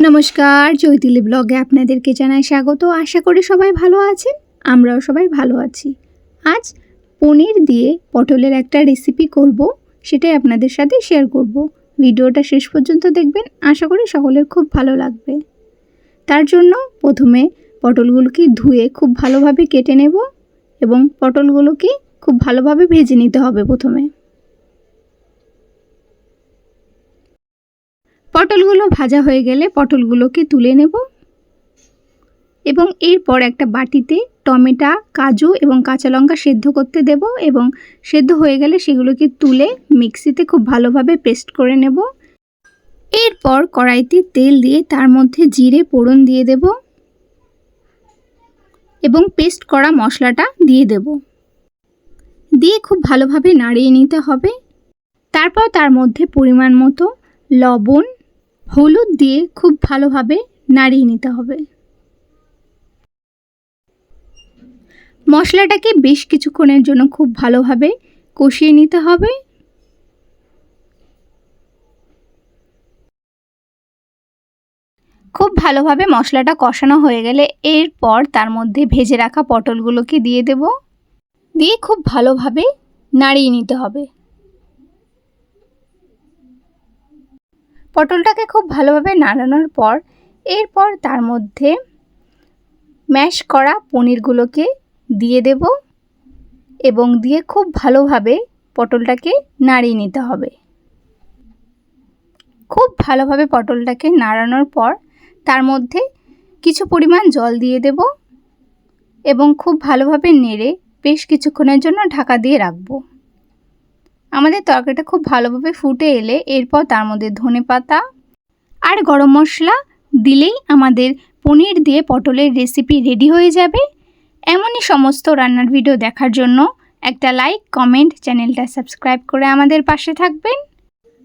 নমস্কার, চৈতিলি ব্লগে আপনাদেরকে জানাই স্বাগত। আশা করি সবাই ভালো আছেন, আমরাও সবাই ভালো আছি। আজ পনির দিয়ে পটলের একটা রেসিপি করব, সেটাই আপনাদের সাথে শেয়ার করব। ভিডিওটা শেষ পর্যন্ত দেখবেন, আশা করি সকলের খুব ভালো লাগবে। তার জন্য প্রথমে পটলগুলোকে ধুয়ে খুব ভালোভাবে কেটে নেব এবং পটলগুলোকে খুব ভালোভাবে ভেজে নিতে হবে প্রথমে। পটলগুলো ভাজা হয়ে গেলে পটলগুলোকে তুলে নেব। এবং এরপর একটা বাটিতে টমেটো, কাজু এবং কাঁচা লঙ্কা সেদ্ধ করতে দেব এবং সেদ্ধ হয়ে গেলে সেগুলোকে তুলে মিক্সিতে খুব ভালোভাবে পেস্ট করে নেব। এরপর কড়াইতে তেল দিয়ে তার মধ্যে জিরে পোড়ন দিয়ে দেব এবং পেস্ট করা মশলাটা দিয়ে দেব। দিয়ে খুব ভালোভাবে নাড়িয়ে নিতে হবে। তারপর তার মধ্যে পরিমাণ মতো লবণ হলুদ দিয়ে খুব ভালোভাবে নাড়িয়ে নিতে হবে। মশলাটাকে বেশ কিছুক্ষণের জন্য খুব ভালোভাবে কষিয়ে নিতে হবে। খুব ভালোভাবে মশলাটা কষানো হয়ে গেলে এরপর তার মধ্যে ভেজে রাখা পটলগুলোকে দিয়ে দেব। দিয়ে খুব ভালোভাবে নাড়িয়ে নিতে হবে। পটলটাকে খুব ভালোভাবে নাড়ানোর পর, এরপর তার মধ্যে ম্যাশ করা পনিরগুলোকে দিয়ে দেব এবং দিয়ে খুব ভালোভাবে পটলটাকে নাড়িয়ে নিতে হবে। খুব ভালোভাবে পটলটাকে নাড়ানোর পর তার মধ্যে কিছু পরিমাণ জল দিয়ে দেব এবং খুব ভালোভাবে নেড়ে বেশ কিছুক্ষণের জন্য ঢাকা দিয়ে রাখব। আমাদের তরকারিটা খুব ভালোভাবে ফুটে এলে এরপর তার মধ্যে ধনে পাতা আর গরম মশলা দিলেই আমাদের পনির দিয়ে পটলের রেসিপি রেডি হয়ে যাবে। এমনই সমস্ত রান্নার ভিডিও দেখার জন্য একটা লাইক কমেন্ট চ্যানেলটা সাবস্ক্রাইব করে আমাদের পাশে থাকবেন।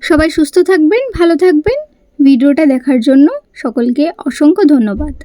সবাই সুস্থ থাকবেন, ভালো থাকবেন। ভিডিওটা দেখার জন্য সকলকে অসংখ্য ধন্যবাদ।